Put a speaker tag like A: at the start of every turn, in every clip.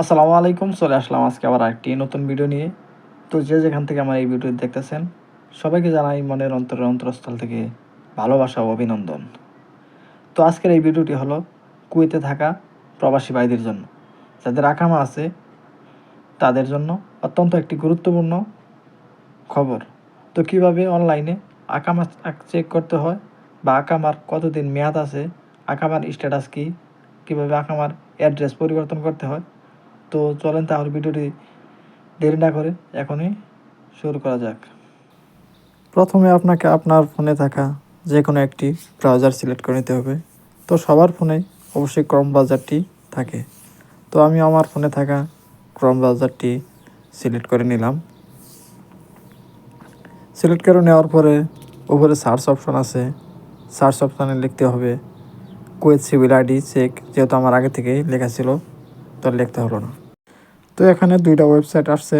A: আসসালামু আলাইকুম, চলে আসলাম আজকে আবার একটি নতুন ভিডিও নিয়ে। তো যে যেখান থেকে আমার এই ভিডিও দেখতেছেন, সবাইকে জানাই মনের অন্তরের অন্তরস্থল থেকে ভালোবাসা ও অভিনন্দন। তো আজকের এই ভিডিওটি হলো কুয়েতে থাকা প্রবাসী ভাইদের জন্য। যাদের আকামা আছে, তাদের জন্য অত্যন্ত একটি গুরুত্বপূর্ণ খবর। তো কীভাবে অনলাইনে আকামা চেক করতে হয় বা আকামার কতদিন মেয়াদ আছে, আকামার স্ট্যাটাস কী, কীভাবে আকামার অ্যাড্রেস পরিবর্তন করতে হয় তো চলেন তাহলে ভিডিওটি দেরি না করে এখনই শুরু করা যাক। প্রথমে আপনাকে আপনার ফোনে থাকা যে কোনো একটি ব্রাউজার সিলেক্ট করে নিতে হবে। তো সবার ফোনে অবশ্যই ক্রম ব্রাউজারটি থাকে। তো আমি আমার ফোনে থাকা ক্রম ব্রাউজারটি সিলেক্ট করে নিলাম। সিলেক্ট করে নেওয়ার পরে উপরে সার্চ অপশন আছে। সার্চ অপশানে লিখতে হবে কুয়েত সিভিল আইডি চেক যেহেতু আমার আগে থেকেই লেখা ছিল, তো লিখতে হলো না। তো এখানে দুইটা ওয়েবসাইট আসছে।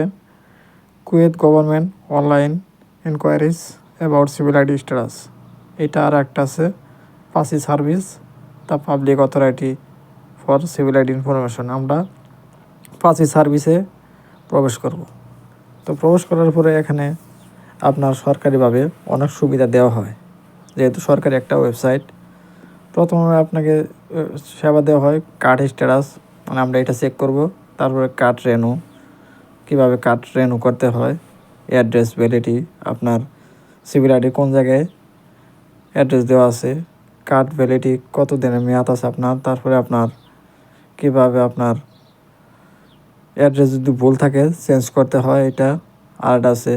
A: Kuwait government online inquiries about civil ID status. এটা আর একটা আছে PACI service, the public authority for civil ID information. আমরা পাসি সার্ভিসে প্রবেশ করব। তো প্রবেশ করার পরে এখানে আপনার সরকারিভাবে অনেক সুবিধা দেওয়া হয়। যেহেতু সরকারি একটা ওয়েবসাইট, প্রথমে আপনাকে সেবা দেওয়া হয়, কার্ড স্ট্যাটাস মানে আমরা এটা চেক করব। তারপরে কার্ড রেনু। কীভাবে কার্ড রেনু করতে হয়, অ্যাড্রেস ভ্যালিডি আপনার সিভিল আইডি কোন জায়গায় অ্যাড্রেস দেওয়া আছে, কার্ড ভ্যালিডি কত দিনের মেয়াদ আছে আপনার, তারপরে আপনার কীভাবে আপনার অ্যাড্রেস যদি ভুল থাকে চেঞ্জ করতে হয়, এটা আর আছে।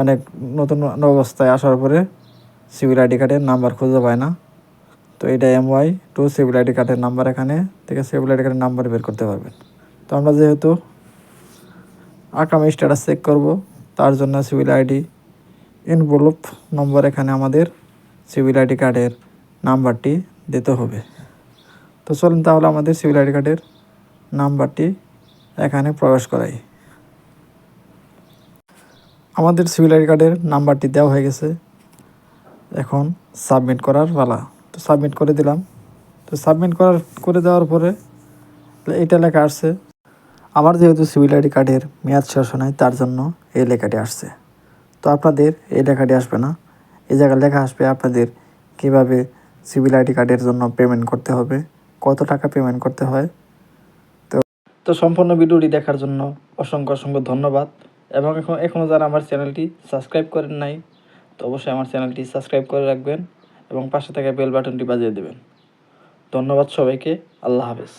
A: অনেক নতুন অবস্থায় আসার পরে সিভিল আইডি কার্ডের নাম্বার খুঁজে পায় না। তো এটা M Y to civil ID কার্ডের নাম্বার এখানে, থেকে সিভিল আইডি কার্ডের নাম্বার বের করতে পারবেন। তো আমরা যেহেতু আকাম স্ট্যাটাস চেক করব, তার জন্য সিভিল আইডি ইনভলভ নম্বর এখানে আমাদের সিভিল আইডি কার্ডের নাম্বারটি দিতে হবে। তো চলুন তাহলে আমাদের সিভিল আইডি কার্ডের নাম্বারটি এখানে প্রবেশ করাই। আমাদের সিভিল আইডি কার্ডের নাম্বারটি দেওয়া হয়ে গেছে। এখন সাবমিট করার পালা। তো সাবমিট করে দিলাম। তো সাবমিট করার, করে দেওয়ার পরে এটা লেখা আসছে আমার যেহেতু সিভিল আইডি কার্ডের মেয়াদ শেষ হয় তার জন্য এই লেখাটি আসছে। তো আপনাদের এই লেখাটি আসবে না। এই জায়গায় লেখা আসবে আপনাদের কীভাবে সিভিল আইডি কার্ডের জন্য পেমেন্ট করতে হবে, কত টাকা পেমেন্ট করতে হয়। তো তো সম্পূর্ণ ভিডিওটি দেখার জন্য অসংখ্য অসংখ্য ধন্যবাদ। এবং এখন এখনও যারা আমার চ্যানেলটি সাবস্ক্রাইব করেন নাই, তো অবশ্যই আমার চ্যানেলটি সাবস্ক্রাইব করে রাখবেন এবং পাশে থাকা বেল বাটনটি বাজিয়ে দেবেন। ধন্যবাদ সবাইকে। আল্লাহ হাফেজ।